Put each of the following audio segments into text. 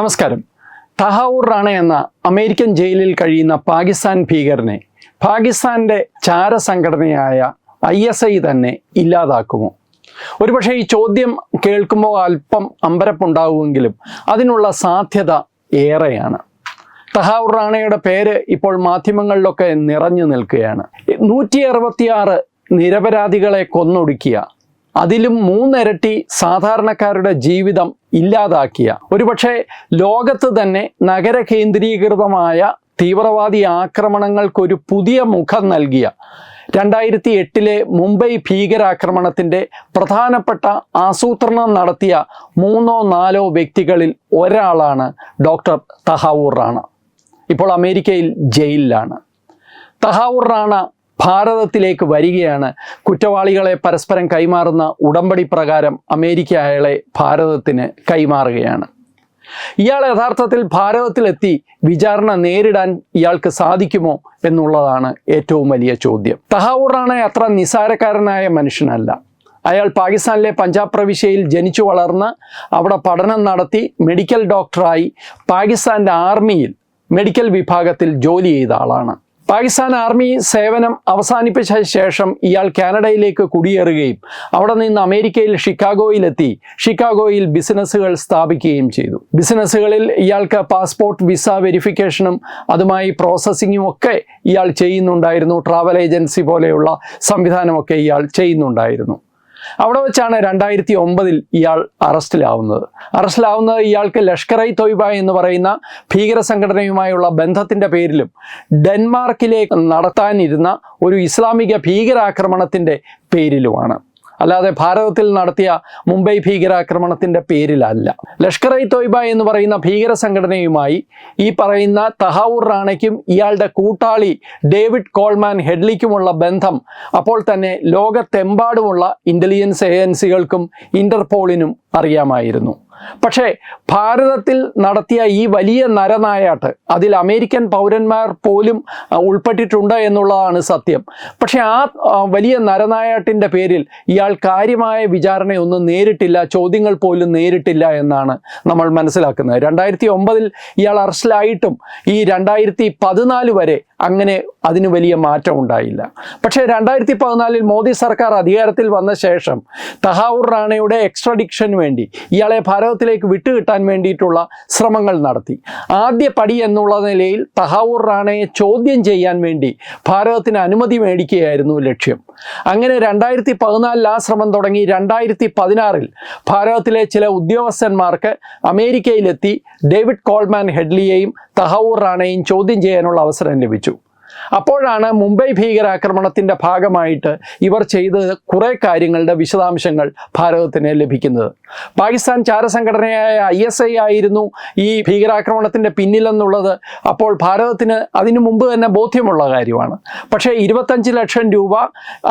നമസ്കാരം. തഹാവൂർ റാണ എന്ന അമേരിക്കൻ ജയിലിൽ കഴിയുന്ന പാകിസ്ഥാൻ ഭീകരനെ പാകിസ്ഥാന്റെ ചാരസംഘടനയായ ഐ എസ് ഐ തന്നെ ഇല്ലാതാക്കുമോ? ഒരുപക്ഷെ ഈ ചോദ്യം കേൾക്കുമ്പോൾ അല്പം അമ്പരപ്പുണ്ടാവുമെങ്കിലും അതിനുള്ള സാധ്യത ഏറെയാണ്. തഹാവൂർ റാണയുടെ പേര് ഇപ്പോൾ മാധ്യമങ്ങളിലൊക്കെ നിറഞ്ഞു നിൽക്കുകയാണ്. നൂറ്റി അറുപത്തിയാറ് നിരപരാധികളെ കൊന്നൊടുക്കിയ അതിലും മൂന്നിരട്ടി സാധാരണക്കാരുടെ ജീവിതം ഇല്ലാതാക്കിയ. ഒരുപക്ഷെ ലോകത്ത് തന്നെ നഗര കേന്ദ്രീകൃതമായ തീവ്രവാദി ആക്രമണങ്ങൾക്കൊരു പുതിയ മുഖം നൽകിയ. രണ്ടായിരത്തി എട്ടിലെ മുംബൈ ഭീകരാക്രമണത്തിന്റെ പ്രധാനപ്പെട്ട ആസൂത്രണം നടത്തിയ മൂന്നോ നാലോ വ്യക്തികളിൽ ഒരാളാണ് ഡോക്ടർ തഹാവൂർ റാണ. ഇപ്പോൾ അമേരിക്കയിൽ ജയിലിലാണ്. തഹാവൂർ റാണ ഭാരതത്തിലേക്ക് വരികയാണ്. കുറ്റവാളികളെ പരസ്പരം കൈമാറുന്ന ഉടമ്പടി പ്രകാരം അമേരിക്ക അയാളെ ഭാരതത്തിന് കൈമാറുകയാണ്. ഇയാൾ യഥാർത്ഥത്തിൽ ഭാരതത്തിലെത്തി വിചാരണ നേരിടാൻ ഇയാൾക്ക് സാധിക്കുമോ എന്നുള്ളതാണ് ഏറ്റവും വലിയ ചോദ്യം. തഹാവൂർ റാണ അത്ര നിസാരക്കാരനായ മനുഷ്യനല്ല. അയാൾ പാകിസ്ഥാനിലെ പഞ്ചാബ് പ്രവിശ്യയിൽ ജനിച്ചു വളർന്ന് അവിടെ പഠനം നടത്തി മെഡിക്കൽ ഡോക്ടറായി പാകിസ്ഥാന്റെ ആർമിയിൽ മെഡിക്കൽ വിഭാഗത്തിൽ ജോലി ചെയ്ത ആളാണ്. പാകിസ്ഥാൻ ആർമി സേവനം അവസാനിപ്പിച്ച ശേഷം ഇയാൾ കാനഡയിലേക്ക് കുടിയേറുകയും അവിടെ നിന്ന് അമേരിക്കയിൽ ഷിക്കാഗോയിലെത്തി. ഷിക്കാഗോയിൽ ബിസിനസ്സുകൾ സ്ഥാപിക്കുകയും ചെയ്തു. ബിസിനസ്സുകളിൽ ഇയാൾക്ക് പാസ്പോർട്ട് വിസ വെരിഫിക്കേഷനും അതുമായി പ്രോസസ്സിങ്ങും ഒക്കെ ഇയാൾ ചെയ്യുന്നുണ്ടായിരുന്നു. ട്രാവൽ ഏജൻസി പോലെയുള്ള സംവിധാനമൊക്കെ ഇയാൾ ചെയ്യുന്നുണ്ടായിരുന്നു. അവിടെ വെച്ചാണ് രണ്ടായിരത്തി ഒമ്പതിൽ ഇയാൾ അറസ്റ്റിലാവുന്നത്. അറസ്റ്റിലാവുന്നത് ഇയാൾക്ക് ലഷ്കർ ഐ തൊയ്ബ എന്ന് പറയുന്ന ഭീകര സംഘടനയുമായുള്ള ബന്ധത്തിന്റെ പേരിലും ഡെൻമാർക്കിലേക്ക് നടത്താനിരുന്ന ഒരു ഇസ്ലാമിക ഭീകരാക്രമണത്തിന്റെ പേരിലുമാണ്. അല്ലാതെ ഭാരതത്തിൽ നടത്തിയ മുംബൈ ഭീകരാക്രമണത്തിന്റെ പേരിലല്ല. ലഷ്കർ ഇ തൊയ്ബ എന്ന് പറയുന്ന ഭീകര സംഘടനയുമായി ഈ പറയുന്ന തഹാവൂർ റാണയ്ക്കും ഇയാളുടെ കൂട്ടാളി ഡേവിഡ് കോൾമാൻ ഹെഡ്ലിക്കുമുള്ള ബന്ധം അപ്പോൾ തന്നെ ലോകത്തെമ്പാടുമുള്ള ഇന്റലിജൻസ് ഏജൻസികൾക്കും ഇന്റർപോളിനും അറിയാമായിരുന്നു. പക്ഷേ ഭാരതത്തിൽ നടത്തിയ ഈ വലിയ നരനായാട്ട് അതിൽ അമേരിക്കൻ പൗരന്മാർ പോലും ഉൾപ്പെട്ടിട്ടുണ്ട് എന്നുള്ളതാണ് സത്യം. പക്ഷേ ആ വലിയ നരനായാട്ടിന്റെ പേരിൽ ഇയാൾ കാര്യമായ വിചാരണയൊന്നും നേരിട്ടില്ല ചോദ്യങ്ങൾ പോലും നേരിട്ടില്ല എന്നാണ് നമ്മൾ മനസ്സിലാക്കുന്നത്. രണ്ടായിരത്തി ഒമ്പതിൽ ഇയാൾ അറസ്റ്റിലായിട്ടും ഈ രണ്ടായിരത്തി പതിനാല് വരെ അങ്ങനെ അതിന് വലിയ മാറ്റം ഉണ്ടായില്ല. പക്ഷേ രണ്ടായിരത്തി പതിനാലിൽ മോദി സർക്കാർ അധികാരത്തിൽ വന്ന ശേഷം തഹാവൂർ റാണയുടെ എക്സ്ട്രഡിക്ഷന് വേണ്ടി ഇയാളെ ഭാരതത്തിലേക്ക് വിട്ടുകിട്ടാൻ വേണ്ടിയിട്ടുള്ള ശ്രമങ്ങൾ നടത്തി. ആദ്യ പടി എന്നുള്ള നിലയിൽ തഹാവൂർ റാണയെ ചോദ്യം ചെയ്യാൻ വേണ്ടി ഭാരതത്തിന് അനുമതി മേടിക്കുകയായിരുന്നു ലക്ഷ്യം. അങ്ങനെ രണ്ടായിരത്തി പതിനാലിൽ ആ ശ്രമം തുടങ്ങി രണ്ടായിരത്തി പതിനാറിൽ ഭാരതത്തിലെ ചില ഉദ്യോഗസ്ഥന്മാർക്ക് അമേരിക്കയിലെത്തി ഡേവിഡ് കോൾമാൻ ഹെഡ്ലിയെയും തഹവൂർ റാണയും ചോദ്യം ചെയ്യാനുള്ള അവസരം ലഭിച്ചു. അപ്പോഴാണ് മുംബൈ ഭീകരാക്രമണത്തിന്റെ ഭാഗമായിട്ട് ഇവർ ചെയ്ത കുറേ കാര്യങ്ങളുടെ വിശദാംശങ്ങൾ ഭാരതത്തിന് ലഭിക്കുന്നത്. പാകിസ്ഥാൻ ചാരസംഘടനയായ ഐ എസ് ഐ ആയിരുന്നു ഈ ഭീകരാക്രമണത്തിന്റെ പിന്നിലെന്നുള്ളത്. അപ്പോൾ ഭാരതത്തിന് അതിനു മുമ്പ് തന്നെ ബോധ്യമുള്ള കാര്യമാണ്. പക്ഷേ ഇരുപത്തഞ്ച് ലക്ഷം രൂപ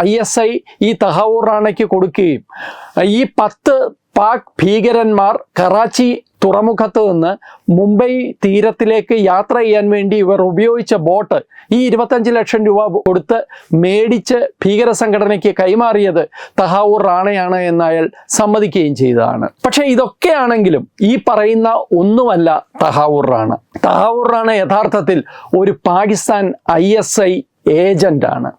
ഐ എസ് ഐ ഈ തഹവൂർ റാണയ്ക്ക് കൊടുക്കുകയും ഈ പത്ത് പാക് ഭീകരന്മാർ കറാച്ചി തുറമുഖത്ത് നിന്ന് മുംബൈ തീരത്തിലേക്ക് യാത്ര ചെയ്യാൻ വേണ്ടി ഇവർ ഉപയോഗിച്ച ബോട്ട് ഈ ഇരുപത്തഞ്ച് ലക്ഷം രൂപ കൊടുത്ത് മേടിച്ച് ഭീകര സംഘടനയ്ക്ക് കൈമാറിയത് തഹാവൂർ റാണയാണ് എന്ന് അയാൾ സമ്മതിക്കുകയും ചെയ്തതാണ്. പക്ഷേ ഇതൊക്കെയാണെങ്കിലും ഈ പറയുന്ന ഒന്നുമല്ല തഹാവൂർ റാണ. തഹാവൂർ റാണ യഥാർത്ഥത്തിൽ ഒരു പാകിസ്ഥാൻ ഐ ഏജന്റാണ്.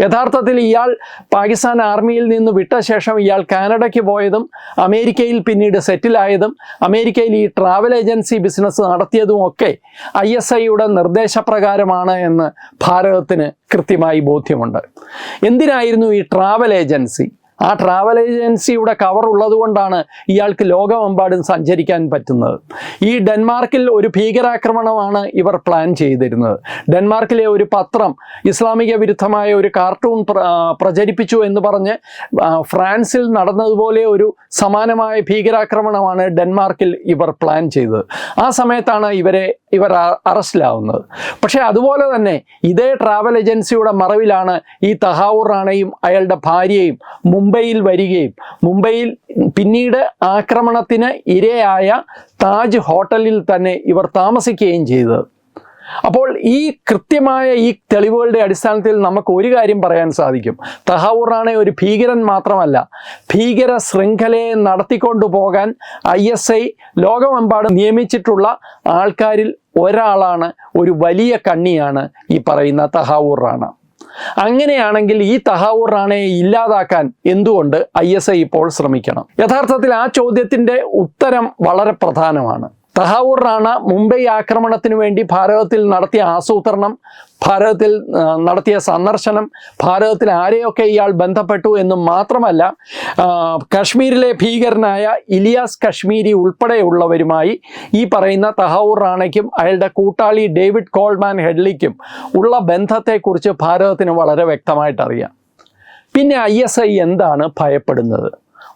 യഥാർത്ഥത്തിൽ ഇയാൾ പാകിസ്ഥാൻ ആർമിയിൽ നിന്ന് വിട്ട ശേഷം ഇയാൾ കാനഡയ്ക്ക് പോയതും അമേരിക്കയിൽ പിന്നീട് സെറ്റിലായതും അമേരിക്കയിൽ ഈ ട്രാവൽ ഏജൻസി ബിസിനസ് നടത്തിയതും ഒക്കെ ഐ എസ് ഐയുടെ നിർദ്ദേശപ്രകാരമാണ് എന്ന് ഭാരതത്തിന് കൃത്യമായി ബോധ്യമുണ്ട്. എന്തിനായിരുന്നു ഈ ട്രാവൽ ഏജൻസി ആ ട്രാവൽ ഏജൻസിയുടെ കവർ ഉള്ളതുകൊണ്ടാണ് ഇയാൾക്ക് ലോകമെമ്പാടും സഞ്ചരിക്കാൻ പറ്റുന്നത്. ഈ ഡെൻമാർക്കിൽ ഒരു ഭീകരാക്രമണമാണ് ഇവർ പ്ലാൻ ചെയ്തിരുന്നത്. ഡെൻമാർക്കിലെ ഒരു പത്രം ഇസ്ലാമിക വിരുദ്ധമായ ഒരു കാർട്ടൂൺ പ്ര- പ്രചരിപ്പിച്ചു എന്ന് പറഞ്ഞ് ഫ്രാൻസിൽ നടന്നതുപോലെ ഒരു സമാനമായ ഭീകരാക്രമണമാണ് ഡെൻമാർക്കിൽ ഇവർ പ്ലാൻ ചെയ്തത്. ആ സമയത്താണ് ഇവരെ ഇവർ അറസ്റ്റിലാവുന്നത്. പക്ഷേ അതുപോലെ തന്നെ ഇതേ ട്രാവൽ ഏജൻസിയുടെ മറവിലാണ് ഈ തഹാവൂർ റാണയും അയാളുടെ ഭാര്യയും മുംബൈയിൽ വരികയും മുംബൈയിൽ പിന്നീട് ആക്രമണത്തിന് ഇരയായ താജ് ഹോട്ടലിൽ തന്നെ ഇവർ താമസിക്കുകയും ചെയ്തത്. അപ്പോൾ ഈ കൃത്യമായ ഈ തെളിവുകളുടെ അടിസ്ഥാനത്തിൽ നമുക്ക് ഒരു കാര്യം പറയാൻ സാധിക്കും. തഹാവൂർ റാണെ ഒരു ഭീകരൻ മാത്രമല്ല ഭീകര ശൃംഖലയെ നടത്തിക്കൊണ്ടു പോകാൻ ഐ എസ് ഐ ലോകമെമ്പാടും നിയമിച്ചിട്ടുള്ള ആൾക്കാരിൽ ഒരാളാണ് ഒരു വലിയ കണ്ണിയാണ് ഈ പറയുന്ന തഹാവൂർ റാണ. അങ്ങനെയാണെങ്കിൽ ഈ തഹാവൂർ റാണയെ ഇല്ലാതാക്കാൻ എന്തുകൊണ്ട് ഐ ഇപ്പോൾ ശ്രമിക്കണം? യഥാർത്ഥത്തിൽ ആ ചോദ്യത്തിന്റെ ഉത്തരം വളരെ പ്രധാനമാണ്. തഹാവൂർ റാണ മുംബൈ ആക്രമണത്തിന് വേണ്ടി ഭാരതത്തിൽ നടത്തിയ ആസൂത്രണം ഭാരതത്തിൽ നടത്തിയ സന്ദർശനം ഭാരതത്തിൽ ആരെയൊക്കെ ഇയാൾ ബന്ധപ്പെട്ടു എന്നും മാത്രമല്ല കാശ്മീരിലെ ഭീകരനായ ഇലിയാസ് കശ്മീരി ഉൾപ്പെടെയുള്ളവരുമായി ഈ പറയുന്ന തഹാവൂർ റാണയ്ക്കും അയാളുടെ കൂട്ടാളി ഡേവിഡ് കോൾമാൻ ഹെഡ്ലിക്കും ഉള്ള ബന്ധത്തെക്കുറിച്ച് ഭാരതത്തിന് വളരെ വ്യക്തമായിട്ട് അറിയാം പിന്നെ ഐ എന്താണ് ഭയപ്പെടുന്നത്?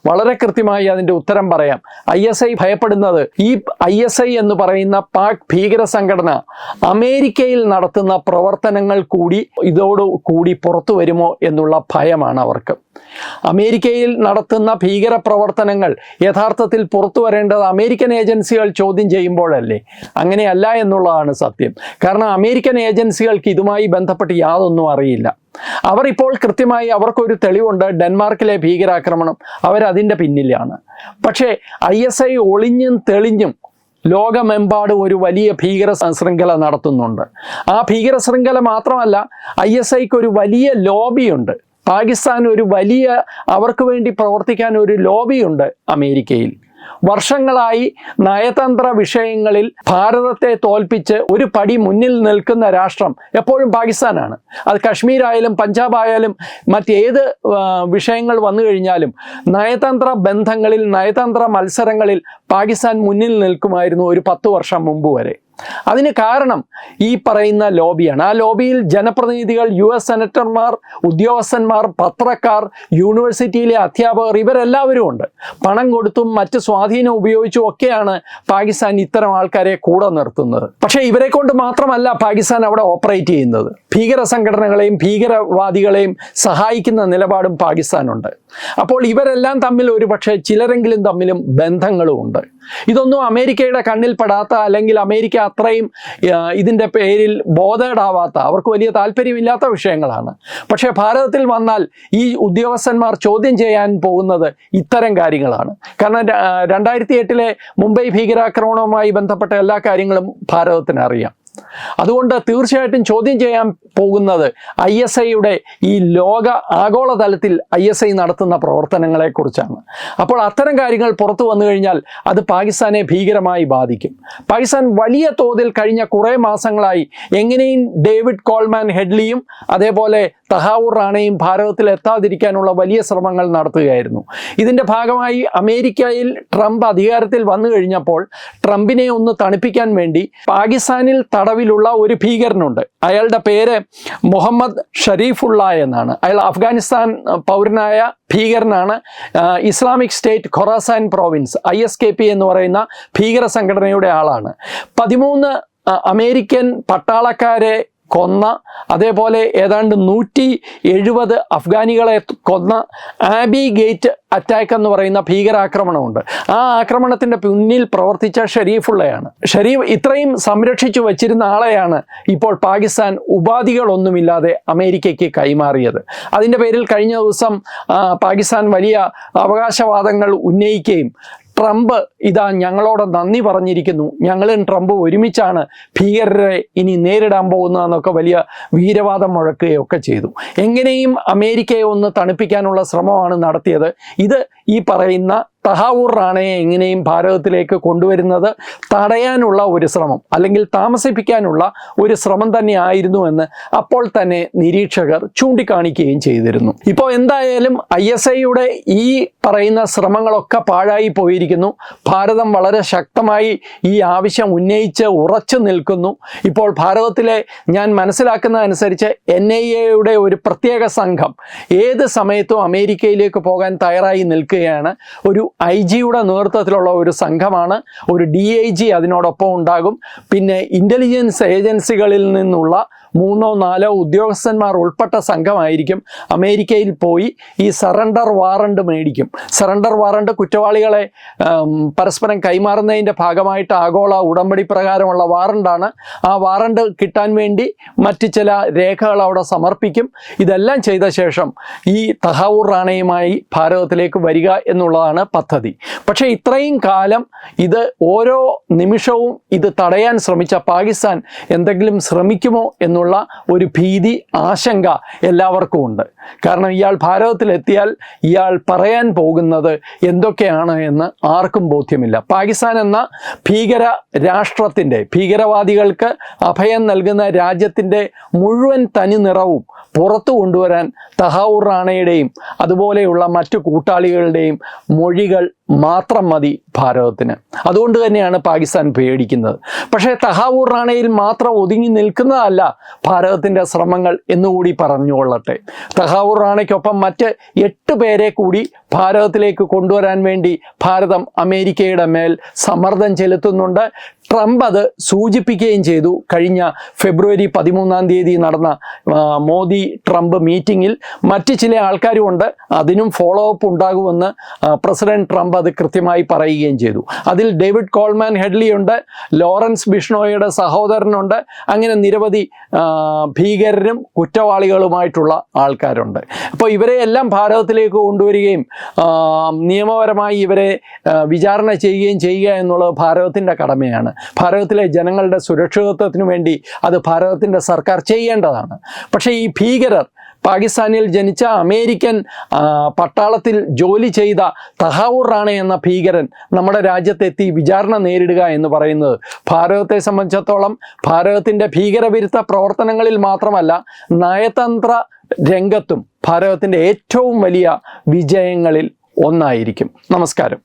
വളരെ കൃത്യമായി അതിന്റെ ഉത്തരം പറയാം. ഐ എസ് ഐ ഭയപ്പെടുന്നത് ഈ ഐ എസ് ഐ എന്ന് പറയുന്ന പാക് ഭീകര സംഘടന അമേരിക്കയിൽ നടത്തുന്ന പ്രവർത്തനങ്ങൾ കൂടി ഇതോട് കൂടി പുറത്തു വരുമോ എന്നുള്ള ഭയമാണ് അവർക്ക്. അമേരിക്കയിൽ നടത്തുന്ന ഭീകര പ്രവർത്തനങ്ങൾ യഥാർത്ഥത്തിൽ പുറത്തു വരേണ്ടത് അമേരിക്കൻ ഏജൻസികൾ ചോദ്യം ചെയ്യുമ്പോഴല്ലേ? അങ്ങനെയല്ല എന്നുള്ളതാണ് സത്യം. കാരണം അമേരിക്കൻ ഏജൻസികൾക്ക് ഇതുമായി ബന്ധപ്പെട്ട് യാതൊന്നും അറിയില്ല. അവർ ഇപ്പോൾ കൃത്യമായി അവർക്കൊരു തെളിവുണ്ട് ഡെൻമാർക്കിലെ ഭീകരാക്രമണം. അവരതിന്റെ പിന്നിലാണ്. പക്ഷേ ഐ എസ് ഐ ഒളിഞ്ഞും തെളിഞ്ഞും ലോകമെമ്പാടും ഒരു വലിയ ഭീകര ശൃംഖല നടത്തുന്നുണ്ട്. ആ ഭീകര ശൃംഖല മാത്രമല്ല ഐ എസ് ഐക്ക് ഒരു വലിയ ലോബിയുണ്ട്. പാകിസ്ഥാൻ ഒരു വലിയ അവർക്ക് വേണ്ടി പ്രവർത്തിക്കാൻ ഒരു ലോബിയുണ്ട് അമേരിക്കയിൽ. വർഷങ്ങളായി നയതന്ത്ര വിഷയങ്ങളിൽ ഭാരതത്തെ തോൽപ്പിച്ച് ഒരു പടി മുന്നിൽ നിൽക്കുന്ന രാഷ്ട്രം എപ്പോഴും പാകിസ്ഥാനാണ്. അത് കശ്മീരായാലും പഞ്ചാബ് ആയാലും മറ്റേത് വിഷയങ്ങൾ വന്നു കഴിഞ്ഞാലും നയതന്ത്ര ബന്ധങ്ങളിൽ നയതന്ത്ര മത്സരങ്ങളിൽ പാകിസ്ഥാൻ മുന്നിൽ നിൽക്കുമായിരുന്നു ഒരു പത്ത് വർഷം മുമ്പ് വരെ. അതിന് കാരണം ഈ പറയുന്ന ലോബിയാണ്. ആ ലോബിയിൽ ജനപ്രതിനിധികൾ യു എസ് സെനറ്റർമാർ ഉദ്യോഗസ്ഥന്മാർ പത്രക്കാർ യൂണിവേഴ്സിറ്റിയിലെ അധ്യാപകർ ഇവരെല്ലാവരും ഉണ്ട്. പണം കൊടുത്തും മറ്റ് സ്വാധീനം ഉപയോഗിച്ചും ഒക്കെയാണ് പാകിസ്ഥാൻ ഇത്തരം ആൾക്കാരെ കൂടെ നിർത്തുന്നത്. പക്ഷേ ഇവരെ കൊണ്ട് മാത്രമല്ല പാകിസ്ഥാൻ അവിടെ ഓപ്പറേറ്റ് ചെയ്യുന്നത്. ഭീകര സംഘടനകളെയും ഭീകരവാദികളെയും സഹായിക്കുന്ന നിലപാടും പാകിസ്ഥാനുണ്ട്. അപ്പോൾ ഇവരെല്ലാം തമ്മിൽ ഒരുപക്ഷേ ചിലരെങ്കിലും തമ്മിലും ബന്ധങ്ങളും ഉണ്ട്. ഇതൊന്നും അമേരിക്കയുടെ കണ്ണിൽ പെടാത്ത അല്ലെങ്കിൽ അമേരിക്ക അത്രയും ഇതിന്റെ പേരിൽ ബോധേഡാവാത്ത അവർക്ക് വലിയ താല്പര്യമില്ലാത്ത വിഷയങ്ങളാണ്. പക്ഷേ ഭാരതത്തിൽ വന്നാൽ ഈ ഉദ്യോഗസ്ഥന്മാർ ചോദ്യം ചെയ്യാൻ പോകുന്നത് ഇത്തരം കാര്യങ്ങളാണ്. കാരണം രണ്ടായിരത്തി എട്ടിലെ മുംബൈ ഭീകരാക്രമണവുമായി ബന്ധപ്പെട്ട എല്ലാ കാര്യങ്ങളും ഭാരതത്തിന് അറിയാം. അതുകൊണ്ട് തീർച്ചയായിട്ടും ചോദ്യം ചെയ്യാൻ പോകുന്നത് ഐ എസ് ഐയുടെ ഈ ലോക ആഗോളതലത്തിൽ ഐ എസ് ഐ നടത്തുന്ന പ്രവർത്തനങ്ങളെക്കുറിച്ചാണ്. അപ്പോൾ അത്തരം കാര്യങ്ങൾ പുറത്തു വന്നു കഴിഞ്ഞാൽ അത് പാകിസ്ഥാനെ ഭീകരമായി ബാധിക്കും. പാകിസ്ഥാൻ വലിയ തോതിൽ കഴിഞ്ഞ കുറേ മാസങ്ങളായി എങ്ങനെയും ഡേവിഡ് കോൾമാൻ ഹെഡ്ലിയും അതേപോലെ തഹാവൂർ റാണയും ഭാരതത്തിൽ എത്താതിരിക്കാനുള്ള വലിയ ശ്രമങ്ങൾ നടത്തുകയായിരുന്നു. ഇതിന്റെ ഭാഗമായി അമേരിക്കയിൽ ട്രംപ് അധികാരത്തിൽ വന്നു കഴിഞ്ഞപ്പോൾ ട്രംപിനെ ഒന്ന് തണുപ്പിക്കാൻ വേണ്ടി പാകിസ്ഥാനിൽ തടവിലുള്ള ഒരു ഭീകരനുണ്ട്. അയാളുടെ പേര് മുഹമ്മദ് ഷരീഫുള്ള എന്നാണ്. അയാൾ അഫ്ഗാനിസ്ഥാൻ പൗരനായ ഭീകരനാണ്. Islamic State Khorasan Province I S K P എന്ന് പറയുന്ന ഭീകര സംഘടനയുടെ ആളാണ്. പതിമൂന്ന് അമേരിക്കൻ പട്ടാളക്കാരെ കൊന്ന അതേപോലെ ഏതാണ്ട് നൂറ്റി എഴുപത് അഫ്ഗാനികളെ കൊന്ന ആബി ഗേറ്റ് അറ്റാക്ക് എന്ന് പറയുന്ന ഭീകരാക്രമണമുണ്ട്. ആ ആക്രമണത്തിന്റെ പിന്നിൽ പ്രവർത്തിച്ച ഷരീഫുള്ളയാണ്. ഷരീഫ് ഇത്രയും സംരക്ഷിച്ചു വച്ചിരുന്ന ആളെയാണ് ഇപ്പോൾ പാകിസ്ഥാൻ ഉപാധികളൊന്നുമില്ലാതെ അമേരിക്കയ്ക്ക് കൈമാറിയത്. അതിന്റെ പേരിൽ കഴിഞ്ഞ ദിവസം പാകിസ്ഥാൻ വലിയ അവകാശവാദങ്ങൾ ഉന്നയിക്കുകയും ട്രംപ് ഇതാ ഞങ്ങളോട് നന്ദി പറഞ്ഞിരിക്കുന്നു. ഞങ്ങളും ട്രംപ് ഒരുമിച്ചാണ് ഭീകരരെ ഇനി നേരിടാൻ പോകുന്നതെന്നൊക്കെ വലിയ വീരവാദം മുഴക്കുകയൊക്കെ ചെയ്തു. എങ്ങനെയും അമേരിക്കയെ ഒന്ന് തണുപ്പിക്കാനുള്ള ശ്രമമാണ് നടത്തിയത്. ഇത് ഈ പറയുന്ന തഹാവൂർ റാണയെ എങ്ങനെയും ഭാരതത്തിലേക്ക് കൊണ്ടുവരുന്നത് തടയാനുള്ള ഒരു ശ്രമം അല്ലെങ്കിൽ താമസിപ്പിക്കാനുള്ള ഒരു ശ്രമം തന്നെ ആയിരുന്നു എന്ന് അപ്പോൾ തന്നെ നിരീക്ഷകർ ചൂണ്ടിക്കാണിക്കുകയും ചെയ്തിരുന്നു. ഇപ്പോൾ എന്തായാലും ഐ എസ് ഐയുടെ ഈ പറയുന്ന ശ്രമങ്ങളൊക്കെ പാഴായി പോയിരിക്കുന്നു. ഭാരതം വളരെ ശക്തമായി ഈ ആവശ്യം ഉന്നയിച്ച് ഉറച്ചു നിൽക്കുന്നു. ഇപ്പോൾ ഭാരതത്തിലെ ഞാൻ മനസ്സിലാക്കുന്ന അനുസരിച്ച് എൻ ഐ എയുടെ ഒരു പ്രത്യേക സംഘം ഏത് സമയത്തും അമേരിക്കയിലേക്ക് പോകാൻ തയ്യാറായി നിൽക്കുകയാണ്. ഒരു ഐ ജിയുടെ നേതൃത്വത്തിലുള്ള ഒരു സംഘമാണ്. ഒരു ഡി ഐ ജി അതിനോടൊപ്പം ഉണ്ടാകും. പിന്നെ ഇന്റലിജൻസ് ഏജൻസികളിൽ നിന്നുള്ള മൂന്നോ നാലോ ഉദ്യോഗസ്ഥന്മാർ ഉൾപ്പെട്ട സംഘമായിരിക്കും. അമേരിക്കയിൽ പോയി ഈ സറണ്ടർ വാറണ്ട് മേടിക്കും. സറണ്ടർ വാറണ്ട് കുറ്റവാളികളെ പരസ്പരം കൈമാറുന്നതിന്റെ ഭാഗമായിട്ട് ആഗോള ഉടമ്പടി പ്രകാരമുള്ള വാറണ്ടാണ് ആ വാറണ്ട് കിട്ടാൻ വേണ്ടി മറ്റ് ചില രേഖകൾ അവിടെ സമർപ്പിക്കും. ഇതെല്ലാം ചെയ്ത ശേഷം ഈ തഹാവൂർ റാണയുമായി ഭാരതത്തിലേക്ക് വരിക എന്നുള്ളതാണ് പദ്ധതി പക്ഷേ ഇത്രയും കാലം ഇത് ഓരോ നിമിഷവും ഇത് തടയാൻ ശ്രമിച്ച പാകിസ്ഥാൻ എന്തെങ്കിലും ശ്രമിക്കുമോ എന്നുള്ള ഒരു ഭീതി ആശങ്ക എല്ലാവർക്കും ഉണ്ട്. കാരണം ഇയാൾ ഭാരതത്തിലെത്തിയാൽ ഇയാൾ പറയാൻ പോകുന്നത് എന്തൊക്കെയാണ് എന്ന് ആർക്കും ബോധ്യമില്ല. പാകിസ്ഥാൻ എന്ന ഭീകര രാഷ്ട്രത്തിന്റെ ഭീകരവാദികൾക്ക് അഭയം നൽകുന്ന രാജ്യത്തിന്റെ മുഴുവൻ തനി നിറവും പുറത്തു കൊണ്ടുവരാൻ തഹാവൂർ റാണയുടെയും അതുപോലെയുള്ള മറ്റു കൂട്ടാളികളുടെയും മൊഴികൾ குட்டிகள் മാത്രം മതി ഭാരതത്തിന്. അതുകൊണ്ട് തന്നെയാണ് പാകിസ്ഥാൻ പേടിക്കുന്നത്. പക്ഷേ തഹാവൂർ റാണയിൽ മാത്രം ഒതുങ്ങി നിൽക്കുന്നതല്ല ഭാരതത്തിന്റെ ശ്രമങ്ങൾ എന്നുകൂടി പറഞ്ഞുകൊള്ളട്ടെ തഹാവൂർ റാണയ്ക്കൊപ്പം മറ്റ് എട്ട് പേരെ കൂടി ഭാരതത്തിലേക്ക് കൊണ്ടുവരാൻ വേണ്ടി ഭാരതം അമേരിക്കയുടെ മേൽ സമ്മർദ്ദം ചെലുത്തുന്നുണ്ട്. ട്രംപ് അത് സൂചിപ്പിക്കുകയും ചെയ്തു. കഴിഞ്ഞ ഫെബ്രുവരി പതിമൂന്നാം തീയതി നടന്ന മോദി ട്രംപ് മീറ്റിങ്ങിൽ മറ്റ് ചില ആൾക്കാരുമുണ്ട്. അതിനും ഫോളോ അപ്പ് ഉണ്ടാകുമെന്ന് പ്രസിഡന്റ് ട്രംപ് അത് കൃത്യമായി പറയുകയും ചെയ്തു. അതിൽ ഡേവിഡ് കോൾമാൻ ഹെഡ്ലി ഉണ്ട് ലോറൻസ് ബിഷ്ണോയുടെ സഹോദരനുണ്ട് അങ്ങനെ നിരവധി ഭീകരരും കുറ്റവാളികളുമായിട്ടുള്ള ആൾക്കാരുണ്ട്. അപ്പോൾ ഇവരെ എല്ലാം ഭാരതത്തിലേക്ക് കൊണ്ടുവരികയും നിയമപരമായി ഇവരെ വിചാരണ ചെയ്യുകയും ചെയ്യുക എന്നുള്ളത് ഭാരതത്തിന്റെ കടമയാണ്. ഭാരതത്തിലെ ജനങ്ങളുടെ സുരക്ഷിതത്വത്തിനു വേണ്ടി അത് ഭാരതത്തിന്റെ സർക്കാർ ചെയ്യേണ്ടതാണ്. പക്ഷേ ഈ ഭീകരർ പാകിസ്ഥാനിൽ ജനിച്ച അമേരിക്കൻ പട്ടാളത്തിൽ ജോലി ചെയ്ത തഹാവൂർ റാണ എന്ന ഭീകരൻ നമ്മുടെ രാജ്യത്തെത്തി വിചാരണ നേരിടുക എന്ന് പറയുന്നത്. ഭാരതത്തെ സംബന്ധിച്ചിടത്തോളം ഭാരതത്തിന്റെ ഭീകരവിരുദ്ധ പ്രവർത്തനങ്ങളിൽ മാത്രമല്ല നയതന്ത്ര രംഗത്തും ഭാരതത്തിന്റെ ഏറ്റവും വലിയ വിജയങ്ങളിൽ ഒന്നായിരിക്കും. നമസ്കാരം.